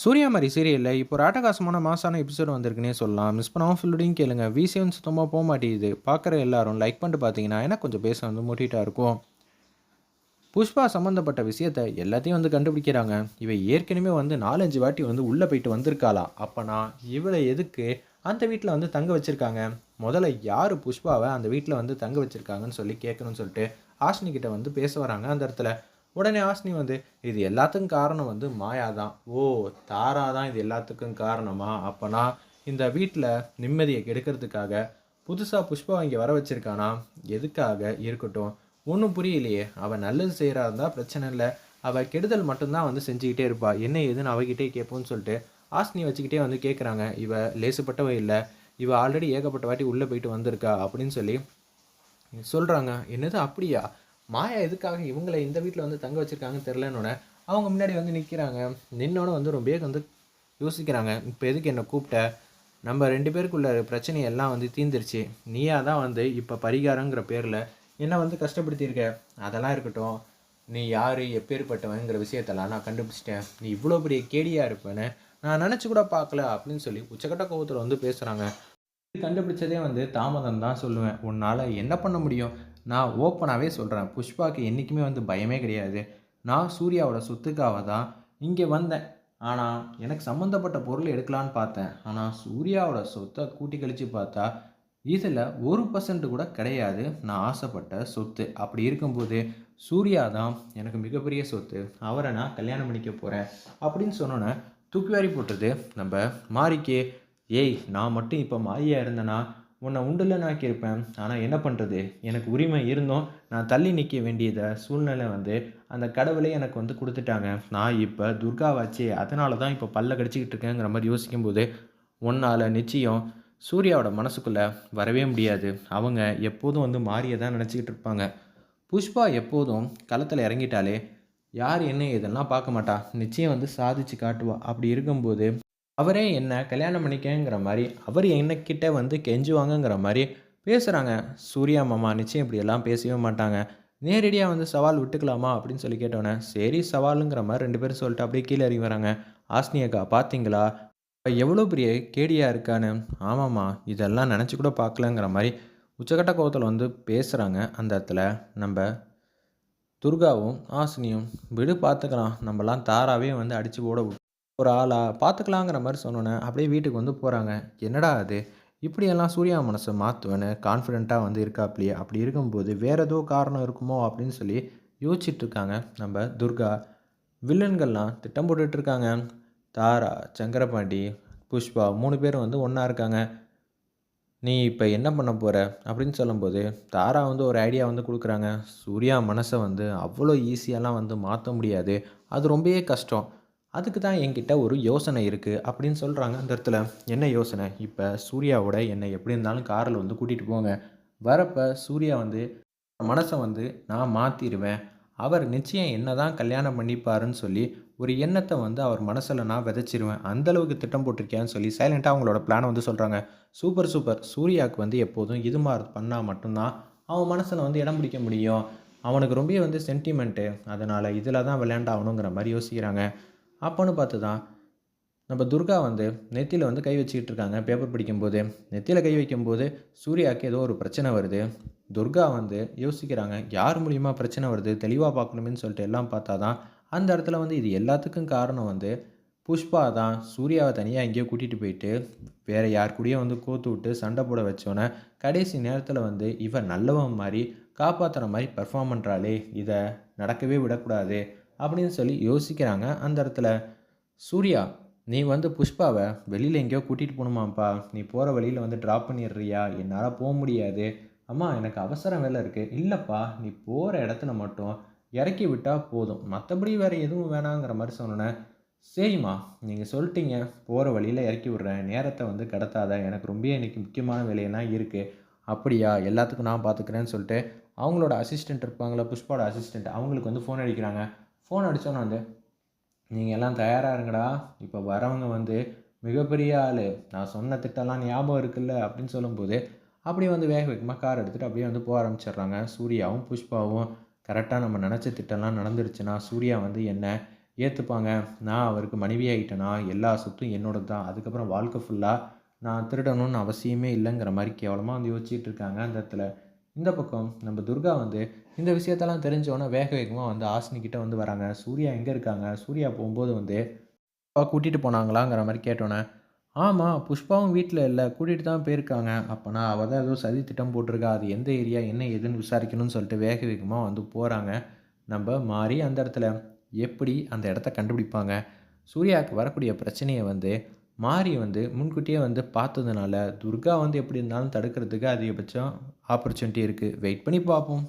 சூர்யா மாதிரி சீரியலில் இப்போ ஒரு ஆட்டகாசமான மாசான எபிசோடு வந்திருக்குன்னே சொல்லலாம். மிஸ் பண்ணாமல் ஃபுல்லுடையும் கேளுங்க. வி சுத்தமாக போக மாட்டேங்குது. பார்க்குற எல்லாரும் லைக் பண்ணிட்டு பார்த்தீங்கன்னா எனக்கு கொஞ்சம் பேச வந்து முட்டிகிட்டா இருக்கும். புஷ்பா சம்மந்தப்பட்ட விஷயத்த எல்லாத்தையும் வந்து கண்டுபிடிக்கிறாங்க. இவ ஏற்கனவே வந்து நாலஞ்சு வாட்டி வந்து உள்ளே போயிட்டு வந்திருக்காளா? அப்போனா இவளை எதுக்கு அந்த வீட்டில் வந்து தங்க வச்சுருக்காங்க? முதல்ல யார் புஷ்பாவை அந்த வீட்டில் வந்து தங்க வச்சுருக்காங்கன்னு சொல்லி கேட்கணும்னு சொல்லிட்டு ஆஷ்னி கிட்டே வந்து பேச வராங்க அந்த இடத்துல. உடனே ஆஸ்னி வந்து இது எல்லாத்துக்கும் காரணம் வந்து மாயா தான் ஓ தாரா தான் இது எல்லாத்துக்கும் காரணமா? அப்போனா இந்த வீட்டில் நிம்மதியை கெடுக்கிறதுக்காக புதுசாக புஷ்பா இங்கே வர வச்சுருக்கானா? எதுக்காக இருக்கட்டும். ஒன்றும் புரியலையே. அவள் நல்லது செய்கிறா இருந்தால் பிரச்சனை இல்லை. அவள் கெடுதல் மட்டும்தான் வந்து செஞ்சுக்கிட்டே இருப்பாள் என்ன ஏதுன்னு அவகிட்டே கேட்போன்னு சொல்லிட்டு ஆஸ்னி வச்சுக்கிட்டே வந்து கேட்குறாங்க இவ லேசுப்பட்டவ இல்லை. இவ ஆல்ரெடி ஏகப்பட்ட வாட்டி உள்ளே போயிட்டு வந்திருக்கா. அப்படின்னு சொல்லி சொல்கிறாங்க என்னது அப்படியா? மாயா எதுக்காக இவங்களை இந்த வீட்டில் வந்து தங்க வச்சுருக்காங்கன்னு தெரிலன்னொன்னே அவங்க முன்னாடி வந்து நிற்கிறாங்க நின்னோட வந்து ரொம்ப வந்து யோசிக்கிறாங்க. இப்போ எதுக்கு என்னை கூப்பிட்ட? நம்ம ரெண்டு பேருக்குள்ள பிரச்சனை எல்லாம் வந்து தீந்துருச்சு நீயா தான் வந்து இப்போ பரிகாரங்கிற பேரில் என்னை வந்து கஷ்டப்படுத்தியிருக்க. அதெல்லாம் இருக்கட்டும். நீ யார் எப்பேற்பட்டவங்கிற விஷயத்தெல்லாம் நான் கண்டுபிடிச்சிட்டேன். நீ இவ்வளோ பெரிய கேடியாக இருப்பேன்னு நான் நினச்சி கூட பார்க்கல அப்படின்னு சொல்லி உச்சக்கட்ட கோபத்தில் வந்து பேசுகிறாங்க கண்டுபிடிச்சதே வந்து தாமதம் தான் சொல்லுவேன். உன்னால் என்ன பண்ண முடியும்? நான் ஓப்பனாகவே சொல்கிறேன் புஷ்பாவுக்கு என்றைக்குமே வந்து பயமே கிடையாது. நான் சூர்யாவோட சொத்துக்காக தான் இங்கே வந்தேன். ஆனால் எனக்கு சம்மந்தப்பட்ட பொருள் எடுக்கலான்னு பார்த்தேன். ஆனால் சூர்யாவோட சொத்தை கூட்டி கழித்து பார்த்தா இதில் ஒரு பர்சன்ட் கூட கிடையாது. நான் ஆசைப்பட்ட சொத்து. அப்படி இருக்கும்போது சூர்யா தான் எனக்கு மிகப்பெரிய சொத்து. அவரை நான் கல்யாணம் பண்ணிக்க போகிறேன் அப்படின்னு சொன்னோன்னே தூக்கி வாரி போட்டது நம்ம மாறிக்கே ஏய் நான் மட்டும் இப்போ மாரியாக இருந்தேன்னா உன்னை உண்டுல ஆக்கியிருப்பேன் ஆனால் என்ன பண்ணுறது எனக்கு உரிமை இருந்தும் நான் தள்ளி நிற்க வேண்டியத சூழ்நிலை வந்து அந்த கடவுளே எனக்கு வந்து கொடுத்துட்டாங்க. நான் இப்போ துர்காவாச்சு அதனால தான் இப்போ பல்ல கடிச்சிக்கிட்டு இருக்கேங்கிற மாதிரி யோசிக்கும்போது உன்னால் நிச்சயம் சூர்யாவோட மனசுக்குள்ளே வரவே முடியாது. அவங்க எப்போதும் வந்து மாறியை தான் நினச்சிக்கிட்டு இருப்பாங்க. புஷ்பா எப்போதும் களத்தில் இறங்கிட்டாலே யார் என்ன இதெல்லாம் பார்க்க மாட்டா? நிச்சயம் வந்து சாதிச்சு காட்டுவா. அப்படி இருக்கும்போது அவரே என்ன கல்யாணம் பண்ணிக்கங்கிற மாதிரி அவர் என்னக்கிட்ட வந்து கெஞ்சுவாங்கங்கிற மாதிரி பேசுகிறாங்க சூர்யா மாமா நிச்சயம் இப்படியெல்லாம் பேசவே மாட்டாங்க. நேரடியாக வந்து சவால் விட்டுக்கலாமா அப்படின்னு சொல்லி கேட்டோன்னே சரி சவாலுங்கிற மாதிரி ரெண்டு பேரும் சொல்லிட்டு அப்படியே கீழே இறங்கி வராங்க. ஆஸ்னியக்கா பார்த்தீங்களா இப்போ எவ்வளோ பெரிய கேடியாக இருக்கான்னு. ஆமாம்மா இதெல்லாம் நினச்சி கூட பார்க்கலங்கிற மாதிரி உச்சக்கட்ட கோவத்தில் வந்து பேசுகிறாங்க அந்த இடத்துல. நம்ம துர்காவும் ஆசினியும் விடு பார்த்துக்கலாம் நம்மலாம் தாராவே வந்து அடித்து ஓட ஒரு ஆளா? பார்த்துக்கலாங்கிற மாதிரி சொன்னோன்னே அப்படியே வீட்டுக்கு வந்து போகிறாங்க என்னடா அது? இப்படியெல்லாம் சூர்யா மனசை மாற்றுவேன்னு கான்ஃபிடெண்ட்டாக வந்து இருக்காப்லையே. அப்படி இருக்கும்போது வேறு ஏதோ காரணம் இருக்குமோ அப்படின்னு சொல்லி யோசிச்சுட்டு இருக்காங்க நம்ம துர்கா. வில்லன்கள்லாம் திட்டம் போட்டுட்ருக்காங்க. தாரா சங்கரபாண்டி புஷ்பா மூணு பேரும் வந்து ஒன்றா இருக்காங்க. நீ இப்போ என்ன பண்ண போகிற அப்படின்னு சொல்லும்போது தாரா வந்து ஒரு ஐடியா வந்து கொடுக்குறாங்க. சூர்யா மனசை வந்து அவ்வளோ ஈஸியாலாம் வந்து மாற்ற முடியாது. அது ரொம்பவே கஷ்டம். அதுக்கு தான் என்கிட்ட ஒரு யோசனை இருக்குது அப்படின்னு சொல்கிறாங்க அந்த இடத்துல. என்ன யோசனை? இப்போ சூர்யாவோட என்னை எப்படி இருந்தாலும் காரில் வந்து கூட்டிகிட்டு போங்க. வரப்போ சூர்யா வந்து மனசை வந்து நான் மாற்றிடுவேன் அவர் நிச்சயம் என்ன தான் கல்யாணம் பண்ணிப்பாருன்னு சொல்லி ஒரு எண்ணத்தை வந்து அவர் மனசில் நான் விதைச்சிருவேன். அந்தளவுக்கு திட்டம் போட்டிருக்கேன்னு சொல்லி சைலண்ட்டாக அவங்களோட பிளானை வந்து சொல்கிறாங்க சூப்பர் சூப்பர் சூர்யாவுக்கு வந்து எப்போதும் இது மாதிரி பண்ணால் மட்டும்தான் அவன் மனசில் வந்து இடம் பிடிக்க முடியும். அவனுக்கு ரொம்ப வந்து சென்டிமெண்ட்டு அதனால் இதில் தான் விளையாண்டாகணுங்கிற மாதிரி யோசிக்கிறாங்க. அப்போன்னு பார்த்து தான் நம்ம துர்கா வந்து நெத்தியில் வந்து கை வச்சுக்கிட்டு இருக்காங்க. பேப்பர் படிக்கும்போது நெத்தியில் கை வைக்கும்போது சூர்யாவுக்கு ஏதோ ஒரு பிரச்சனை வருது. துர்கா வந்து யோசிக்கிறாங்க யார் மூலியமாக பிரச்சனை வருது தெளிவாக பார்க்கணுமேனு சொல்லிட்டு எல்லாம் பார்த்தா தான் அந்த இடத்துல வந்து இது எல்லாத்துக்கும் காரணம் வந்து புஷ்பா தான் சூர்யாவை தனியாக எங்கேயோ கூட்டிகிட்டு போயிட்டு வேறு யார் கூடயோ வந்து கோத்து விட்டு சண்டை போட வச்சோன்னே கடைசி நேரத்தில் வந்து இவன் நல்லவன் மாதிரி காப்பாற்றுற மாதிரி பெர்ஃபார்ம் பண்ணுறாளே இதை நடக்கவே விடக்கூடாது. அப்படின்னு சொல்லி யோசிக்கிறாங்க. அந்த இடத்துல சூர்யா நீ வந்து புஷ்பாவை வெளியில் எங்கேயோ கூட்டிகிட்டு போகணுமாப்பா. நீ போகிற வழியில் வந்து ட்ராப் பண்ணிடுறியா? என்னால் போக முடியாது. அம்மா எனக்கு அவசரம் வேலை இருக்குது இல்லைப்பா நீ போகிற இடத்துல மட்டும் இறக்கி விட்டால் போதும். மற்றபடி வேறு எதுவும் வேணாங்கிற மாதிரி சொன்னேன் சரிம்மா நீங்கள் சொல்லிட்டீங்க. போகிற வழியில் இறக்கி விட்றேன். நேரத்தை வந்து கடத்தாத. எனக்கு ரொம்ப இன்றைக்கி முக்கியமான வேலையெல்லாம் இருக்குது அப்படியா? எல்லாத்துக்கும் நான் பார்த்துக்கிறேன்னு சொல்லிட்டு அவங்களோட அசிஸ்டண்ட் இருப்பாங்களா புஷ்பாவோட அசிஸ்டண்ட் அவங்களுக்கு வந்து ஃபோன் அடிக்கிறாங்க. ஃபோன் அடித்தோன்னே வந்து நீங்கள் எல்லாம் தயாராக இருங்கடா. இப்போ வரவங்க வந்து மிகப்பெரிய ஆள். நான் சொன்ன திட்டம்லாம் ஞாபகம் இருக்குல்ல? அப்படின்னு சொல்லும்போது அப்படியே வந்து வேக வேகமாக கார் எடுத்துகிட்டு அப்படியே வந்து போக ஆரம்பிச்சிடுறாங்க. சூர்யாவும் புஷ்பாவும் கரெக்டாக நம்ம நினச்ச திட்டம்லாம் நடந்துருச்சுன்னா சூர்யா வந்து என்ன ஏற்றுப்பாங்க நான் அவருக்கு மனைவி ஆகிட்டேன்னா எல்லா சொத்தும் என்னோடது தான் அதுக்கப்புறம் வாழ்க்கை ஃபுல்லாக நான் திருடணும்னு அவசியமே இல்லைங்கிற மாதிரி கேவலமாக வந்து யோசிச்சுட்டு இருக்காங்க அந்த இடத்துல. இந்த பக்கம் நம்ம துர்கா வந்து இந்த விஷயத்தெல்லாம் தெரிஞ்சோன்னே வேக வேகமாக வந்து ஆசினிக்கிட்ட வந்து வராங்க. சூர்யா எங்கே இருக்காங்க? சூர்யா போகும்போது வந்து கூட்டிகிட்டு போனாங்களாங்கிற மாதிரி கேட்டோன்னே ஆமாம் புஷ்பாவும் வீட்டில் இல்லை. கூட்டிகிட்டு தான் போயிருக்காங்க. அப்போனா அவள் தான் ஏதோ சதி திட்டம் போட்டிருக்கா. அது எந்த ஏரியா என்ன ஏதுன்னு விசாரிக்கணும்னு சொல்லிட்டு வேக வேகமாக வந்து போகிறாங்க நம்ம மாறி அந்த இடத்துல. எப்படி அந்த இடத்த கண்டுபிடிப்பாங்க? சூர்யாவுக்கு வரக்கூடிய பிரச்சனையை வந்து மாறி வந்து முன்கூட்டியே வந்து பார்த்ததுனால துர்கா வந்து எப்படி இருந்தாலும் தடுக்கிறதுக்கு அதிகபட்சம் ஆப்பர்ச்சுனிட்டி இருக்குது வெயிட் பண்ணி பார்ப்போம்.